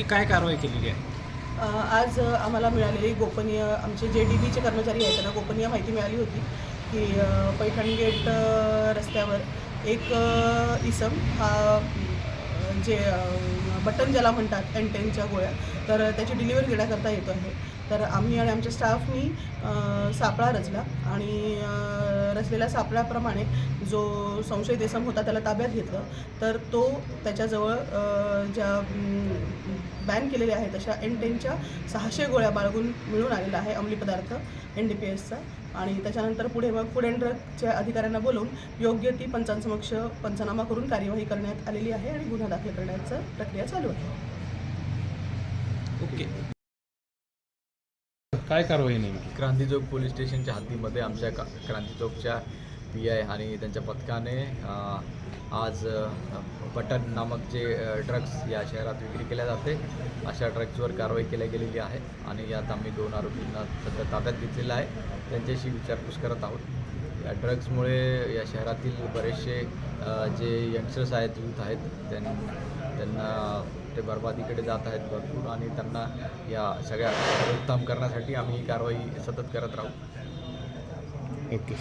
नेमकी काय कारवाई केलेली आहे? अ, आज अ, आम्हाला मिळालेली गोपनीय आमचे जे डी बीचे कर्मचारी आहेत त्यांना गोपनीय माहिती मिळाली होती की अ, पैठण गेट अ, रस्त्यावर एक अ, इसम हा अ, जे अ, बटन ज्याला म्हणतात एंटेनच्या गोळ्या तर त्याची डिलिव्हरी देण्याकरता येतो आहे. तर आम्ही आणि आमच्या स्टाफनी अ, सापळा रचला आणि अ, रचलेल्या सापळ्याप्रमाणे जो संशयित इसम होता त्याला ताब्यात घेतलं. तर तो त्याच्याजवळ ज्या बॅन केलेल्या आहेत अशा एन टेनच्या सहाशे गोळ्या बाळगून मिळून आलेला आहे अंमली पदार्थ एन डी पी एसचा आणि त्याच्यानंतर पुढे मग फूड अँड ड्रगच्या अधिकाऱ्यांना बोलवून योग्य ती पंचांसमक्ष पंचनामा करून कार्यवाही करण्यात आलेली आहे आणि गुन्हा दाखल करण्याचं प्रक्रिया चालू आहे. ओके. काय कारवाई नेमकी? क्रांती चौक पोलीस स्टेशनच्या हद्दीमध्ये आमच्या का क्रांती चौकच्या पी आय आणि त्यांच्या पथकाने आज बटन नामक जे ड्रग्स या शहरात विक्री केल्या जाते अशा ड्रग्सवर कारवाई केल्या गेलेली आहे आणि यात आम्ही दोन आरोपींना सध्या ताब्यात घेतलेलं आहे. त्यांच्याशी विचारपूस करत आहोत. या ड्रग्समुळे या शहरातील बरेचसे जे यंगस्टर्स आहेत यूथ आहेत त्यां त्यांना ते बर्बादीकडे जात आहेत भरपूर आणि त्यांना या सगळ्या रोकथाम करण्यासाठी आम्ही ही कारवाई सतत करत राहू. ओके.